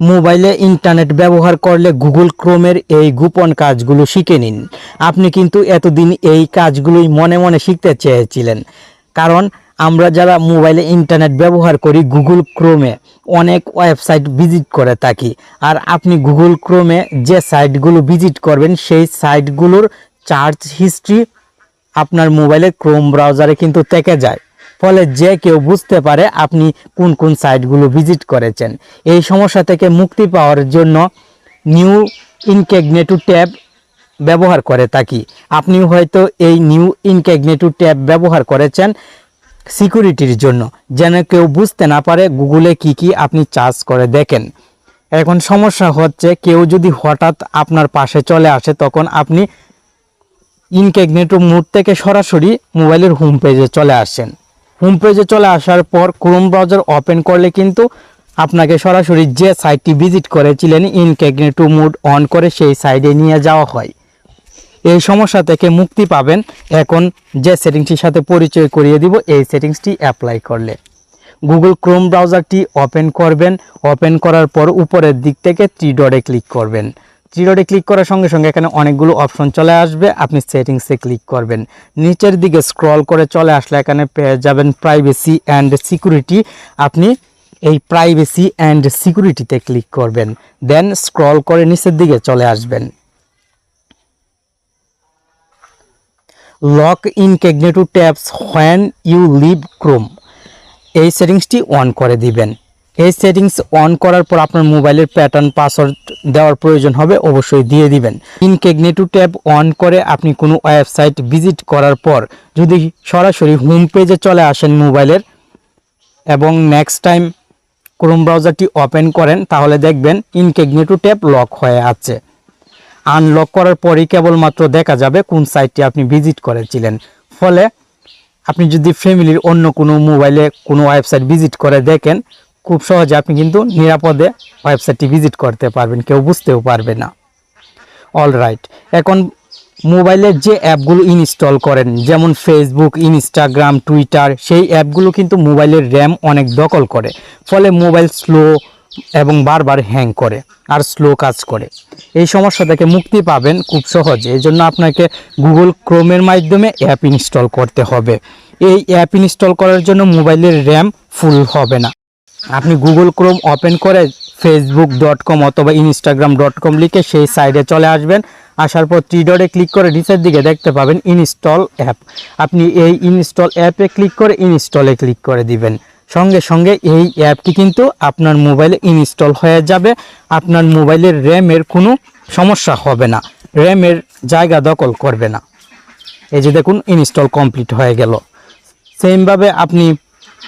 মোবাইলে ইন্টারনেট ব্যবহার করলে গুগল ক্রোমের এই গোপন কাজগুলো শিখে নিন। আপনি কিন্তু এতদিন এই কাজগুলোই মনে মনে শিখতে চেয়েছিলেন। কারণ আমরা যারা মোবাইলে ইন্টারনেট ব্যবহার করি, গুগল ক্রোমে অনেক ওয়েবসাইট ভিজিট করে থাকি। আর আপনি গুগল ক্রোমে যে সাইটগুলো ভিজিট করবেন, সেই সাইটগুলোর চার্জ হিস্ট্রি আপনার মোবাইলে ক্রোম ব্রাউজারে কিন্তু থেকে যায়। ফলে যে কেউ বুঝতে পারে আপনি কোন কোন সাইটগুলো ভিজিট করেছেন। এই সমস্যা থেকে মুক্তি পাওয়ার জন্য নিউ ইনকেগনেটু ট্যাব ব্যবহার করে থাকি। আপনি হয়তো এই নিউ ইনকেগনেটু ট্যাব ব্যবহার করেছেন সিকিউরিটির জন্য। যেন কেউ বুঝতে না পারে গুগলে কি কি আপনি চার্জ করে দেখেন। এখন সমস্যা হচ্ছে কেউ যদি হঠাৎ আপনার পাশে চলে আসে তখন আপনি ইনকেগনেটো মুড থেকে সরাসরি মোবাইলের হোম পেজে চলে আসেন। হোম পেজে চলে আসার পর ক্রোম ব্রাউজার ওপেন করলে কিন্তু আপনাকে সরাসরি যে সাইটটি ভিজিট করেছিলেন ইনকেগনেটো মোড অন করে সেই সাইডে নিয়ে যাওয়া হয়। এই সমস্যা থেকে মুক্তি পাবেন। এখন যে সেটিংসটির সাথে পরিচয় করিয়ে দিব, এই সেটিংসটি অ্যাপ্লাই করলে। গুগল ক্রোম ব্রাউজারটি ওপেন করবেন। ওপেন করার পর উপরের দিক থেকে থ্রি ডটে ক্লিক করবেন। থ্রি ডটে ক্লিক করার সঙ্গে সঙ্গে এখানে অনেকগুলো অপশন চলে আসবে। আপনি সেটিংসে ক্লিক করবেন। নিচের দিকে স্ক্রল করে চলে আসলে এখানে পেয়ে যাবেন প্রাইভেসি অ্যান্ড সিকিউরিটি আপনি এই প্রাইভেসি অ্যান্ড সিকিউরিটিতে ক্লিক করবেন। দেন স্ক্রল করে নিচের দিকে চলে আসবেন। Lock incognito tabs when you leave Chrome এই সেটিংসটি অন করে দিবেন। এই সেটিংস অন করার পর আপনার মোবাইলের প্যাটার্ন পাসওয়ার্ড দেওয়ার প্রয়োজন হবে, অবশ্যই দিয়ে দিবেন। ইনকেগনেটিভ ট্যাব অন করে আপনি কোনো ওয়েবসাইট ভিজিট করার পর যদি সরাসরি হোম পেজে চলে আসেন মোবাইলের এবং নেক্সট টাইম ক্রোম ব্রাউজারটি ওপেন করেন, তাহলে দেখবেন ইনকেগনেটিভ ট্যাব লক হয়ে আছে। আনলক করার পরেই কেবলমাত্র দেখা যাবে কোন সাইটটি আপনি ভিজিট করেছিলেন। ফলে আপনি যদি ফ্যামিলির অন্য কোনো মোবাইলে কোনো ওয়েবসাইট ভিজিট করে দেখেন খুব সহজে আপনি কিন্তু নিরাপদে ওয়েবসাইটটি ভিজিট করতে পারবেন, কেউ বুঝতেও পারবে না। অল রাইট এখন মোবাইলের যে অ্যাপগুলো ইনস্টল করেন, যেমন ফেসবুক ইনস্টাগ্রাম টুইটার সেই অ্যাপগুলো কিন্তু মোবাইলের র্যাম অনেক দখল করে, ফলে মোবাইল স্লো এবং বারবার হ্যাং করে আর স্লো কাজ করে। এই সমস্যা থেকে মুক্তি পাবেন খুব সহজে। এই জন্য আপনাকে গুগল ক্রোমের মাধ্যমে অ্যাপ ইনস্টল করতে হবে। এই অ্যাপ ইনস্টল করার জন্য মোবাইলের র্যাম ফুল হবে না। আপনি গুগল ক্রোম ওপেন করে ফেসবুক ডট কম অথবা ইনস্টাগ্রাম ডট কম লিখে সেই সাইডে চলে আসবেন। আসার পর থ্রি ডটে ক্লিক করে নিচের দিকে দেখতে পাবেন ইনস্টল অ্যাপ আপনি এই ইনস্টল অ্যাপে ক্লিক করে ইনস্টলে ক্লিক করে দিবেন। সঙ্গে সঙ্গে এই অ্যাপটি কিন্তু আপনার মোবাইলে ইনস্টল হয়ে যাবে। আপনার মোবাইলের র্যামের কোনো সমস্যা হবে না। র্যামের জায়গা দখল করবে না। এই যে দেখুন ইনস্টল কমপ্লিট হয়ে গেল। সেমভাবে আপনি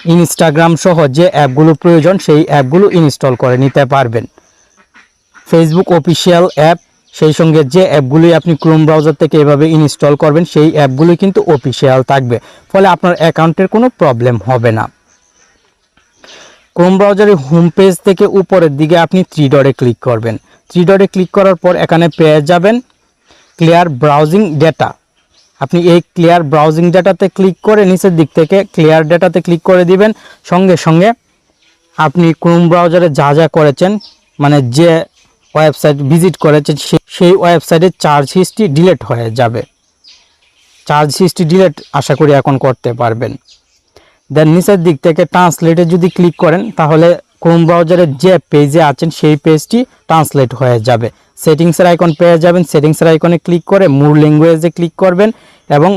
ইনস্টাগ্রাম সহ যে অ্যাপগুলো প্রয়োজন, সেই অ্যাপগুলো ইনস্টল করে নিতে পারবেন। ফেসবুক অফিসিয়াল অ্যাপ, সেই সঙ্গে যে অ্যাপগুলি আপনি ক্রোম ব্রাউজার থেকে এভাবে ইনস্টল করবেন, সেই অ্যাপগুলি কিন্তু অফিসিয়াল থাকবে। ফলে আপনার অ্যাকাউন্টের কোনো প্রবলেম হবে না। ক্রোম ব্রাউজারের হোম পেজ থেকে উপরের দিকে আপনি থ্রি ডটে ক্লিক করবেন। থ্রি ডটে ক্লিক করার পর এখানে পেয়ে যাবেন ক্লিয়ার ব্রাউজিং ডেটা আপনি এই ক্লিয়ার ব্রাউজিং ডেটাতে ক্লিক করে নিচের দিক থেকে ক্লিয়ার ডেটাতে ক্লিক করে দিবেন। সঙ্গে সঙ্গে আপনি ক্রোম ব্রাউজারে যা যা করেছেন মানে যে ওয়েবসাইট ভিজিট করেছেন সেই ওয়েবসাইটের চার্জ হিস্ট্রি ডিলেট হয়ে যাবে। চার্জ হিস্ট্রি ডিলেট আশা করি এখন করতে পারবেন। দেন নিচের দিক থেকে ট্রান্সলেটে যদি ক্লিক করেন, তাহলে ক্রোম ব্রাউজারের যে পেজে আছেন, সেই পেজটি ট্রান্সলেট হয়ে যাবে। সেটিংসের আইকন পেয়ে যাবেন। সেটিংসের আইকনে ক্লিক করে মূল ল্যাঙ্গুয়েজে ক্লিক করবেন এবং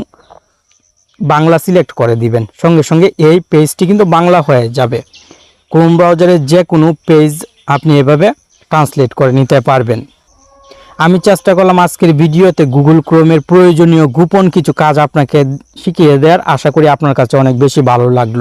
বাংলা সিলেক্ট করে দিবেন। সঙ্গে সঙ্গে এই পেজটি কিন্তু বাংলা হয়ে যাবে। ক্রোম ব্রাউজারের যে কোনো পেজ আপনি এভাবে ট্রান্সলেট করে নিতে পারবেন। আমি চেষ্টা করলাম আজকের ভিডিওতে গুগল ক্রোমের প্রয়োজনীয় গোপন কিছু কাজ আপনাকে শিখিয়ে দেওয়ার। আশা করি আপনার কাছে অনেক বেশি ভালো লাগল।